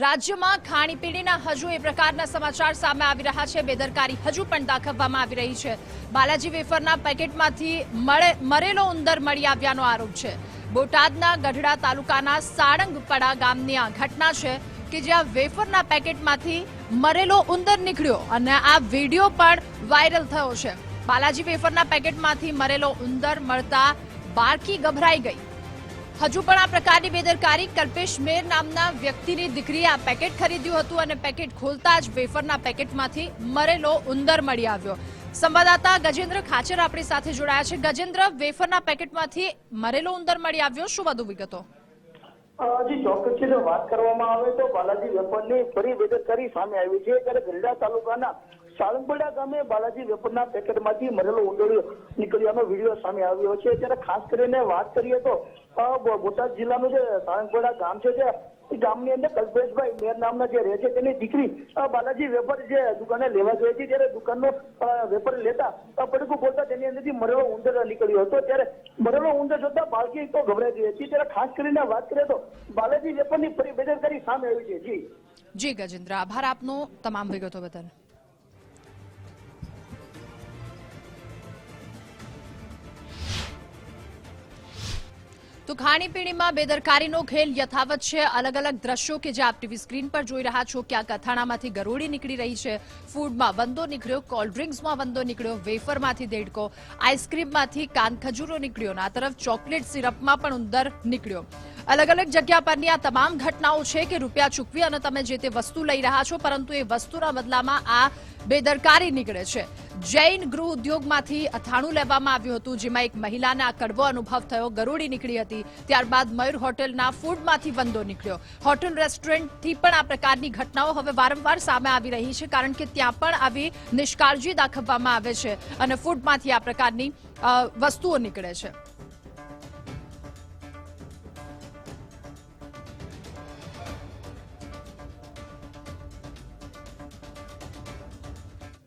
રાજ્યમાં ખાણીપીણીના હજુ એ પ્રકારના સમાચાર સામે આવી રહ્યા છે. બેદરકારી હજુ પણ દાખવવામાં આવી રહી છે. બાલાજી વેફરના પેકેટમાંથી મરેલો ઉંદર મળી આવ્યાનો આરોપ છે. બોટાદના ગઢડા તાલુકાના સાળંગપડા ગામની આ ઘટના છે કે જ્યાં વેફરના પેકેટમાંથી મરેલો ઉંદર નીકળ્યો અને આ વીડિયો પણ વાયરલ થયો છે. બાલાજી વેફરના પેકેટમાંથી મરેલો ઉંદર મળતા બાળકી ગભરાઈ ગઈ. હજુ પણ આ પ્રકારની બેદરકારી કલ્પેશ મેર નામના વ્યક્તિની દીકરીએ આ પેકેટ ખરીદ્યું હતું અને પેકેટ ખોલતા જ વેફરના પેકેટમાંથી મરેલો ઉંદર મળી આવ્યો. સંવાદદાતા ગજેન્દ્ર ખાચર આપણી સાથે જોડાયા છે. ગજેન્દ્ર, વેફરના પેકેટમાંથી મરેલો ઉંદર મળી આવ્યો. શું વધુ વિગતો? હજી ચોક્કસ છે. જો વાત કરવામાં આવે તો બાલાજી વેપારની ફરી બેદરકારી સામે આવી છે. ત્યારે ગરડા તાલુકાના સાળંગપડા ગામે બાલાજી વેપારના પેકેટમાંથી મરેલો ઉંદરડો નીકળ્યાનો વીડિયો સામે આવ્યો છે. ત્યારે ખાસ કરીને વાત કરીએ તો બોટાદ જિલ્લાનું જે સાળંગપડા ગામ છે, જે ગામની અંદર કલ્પેશભાઈ મેર નામના જે રહે છે, તેની દીકરી બાલાજી વેપાર જે દુકાને લેવા ગઈ હતી. ત્યારે દુકાનનો વેપાર લેતા પડકું બોલતા તેની અંદરથી મરેલો ઉંદર નીકળ્યો હતો. ત્યારે મરેલો ઉંદર જોતા બાળકી તો ગભરાઈ ગઈ હતી. ત્યારે ખાસ કરીને વાત કરીએ તો, બાલાજી વેપારની ફરી બેદરકારી સામે આવી છે. જી. જી ગજેન્દ્ર, આભાર આપનો તમામ વિગતો બદલ. તો ખાણીપીણીમાં બેદરકારીનો ખેલ યથાવત છે. અલગ અલગ દ્રશ્યો કે જે આપ ટીવી સ્ક્રીન પર જોઈ રહ્યા છો કે આ કથાણામાંથી ગરોળી નીકળી રહી છે. ફૂડમાં વંદો નીકળ્યો, કોલ્ડ ડ્રિંક્સમાં વંદો નીકળ્યો, વેફરમાંથી દેડકો, આઈસ્ક્રીમમાંથી કાન ખજૂરો નીકળ્યો આ તરફ ચોકલેટ સિરપમાં પણ ઉંદર નીકળ્યો. અલગ અલગ જગ્યા પરની આ તમામ ઘટનાઓ છે કે રૂપિયા ચૂકવી અને તમે જે તે વસ્તુ લઈ રહ્યા છો, પરંતુ એ વસ્તુના બદલામાં આ બેદરકારી નીકળે છે. જૈન ગૃહ ઉદ્યોગમાંથી અથાણું લેવામાં આવ્યું હતું, જેમાં એક મહિલાને આ કડવો અનુભવ થયો. ગરોળી નીકળી હતી. ત્યારબાદ મયુર હોટેલના ફૂડમાંથી વંદો નીકળ્યો. હોટેલ રેસ્ટોરન્ટથી પણ આ પ્રકારની ઘટનાઓ હવે વારંવાર સામે આવી રહી છે, કારણ કે ત્યાં પણ આવી નિષ્કાળજી દાખવવામાં આવે છે અને ફૂડમાંથી આ પ્રકારની વસ્તુઓ નીકળે છે.